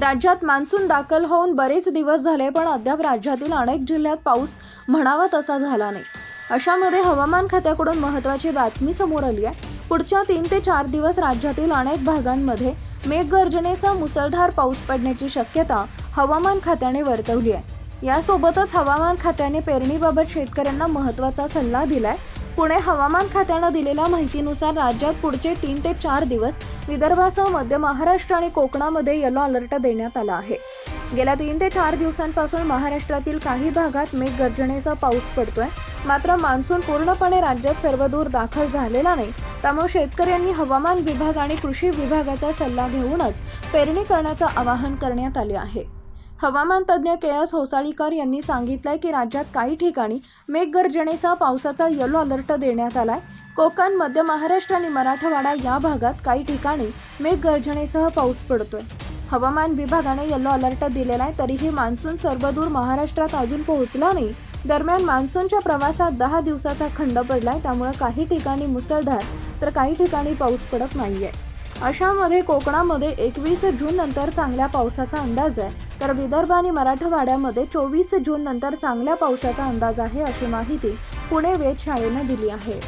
राज्यात मान्सून दाखल होऊन बरेच दिवस झाले पण अद्याप राज्यातील अनेक जिल्ह्यात पाऊस म्हणावा तसा झाला नाही. अशामध्ये हवामान खात्याकडून महत्त्वाची बातमी समोर आली आहे. पुढच्या तीन ते चार दिवस राज्यातील अनेक भागांमध्ये मेघगर्जनेसह मुसळधार पाऊस पडण्याची शक्यता हवामान खात्याने वर्तवली आहे. यासोबतच हवामान खात्याने पेरणीबाबत शेतकऱ्यांना महत्त्वाचा सल्ला दिलाय. पुणे हवामान खात्यानं दिलेल्या माहितीनुसार राज्यात पुढचे तीन ते चार दिवस विदर्भासह मध्य महाराष्ट्र आणि कोकणामध्ये येलो अलर्ट देण्यात आला आहे. गेल्या तीन ते चार दिवसांपासून महाराष्ट्रातील काही भागात मेघगर्जनेचा पाऊस पडतोय. मात्र मान्सून पूर्णपणे राज्यात सर्वदूर दाखल झालेला नाही. त्यामुळे शेतकऱ्यांनी हवामान विभाग आणि कृषी विभागाचा सल्ला घेऊनच पेरणी करण्याचं आवाहन करण्यात आले आहे. हवामान तज्ज्ञ के एस होसाळीकर यांनी सांगितलंय की राज्यात काही ठिकाणी मेघगर्जनेसह पावसाचा येलो अलर्ट देण्यात आलाय. कोकण मध्य महाराष्ट्र आणि मराठवाडा या भागात काही ठिकाणी मेघगर्जनेसह पाऊस पडतोय. हवामान विभागाने येलो अलर्ट दिलेला आहे तरीही मान्सून सर्वदूर महाराष्ट्रात अजून पोहोचला नाही. दरम्यान मान्सूनच्या प्रवासात दहा दिवसाचा खंड पडलाय त्यामुळे काही ठिकाणी मुसळधार तर काही ठिकाणी पाऊस पडत नाहीये. अशामध्ये कोकणामध्ये एकवीस जून नंतर चांगल्या पावसाचा अंदाज आहे. तर विदर्भ आणि मराठवाड्यामध्ये चोवीस जून नंतर चांगल्या पावसाचा अंदाज आहे अशी माहिती पुणे वेधशाळेनं दिली आहे.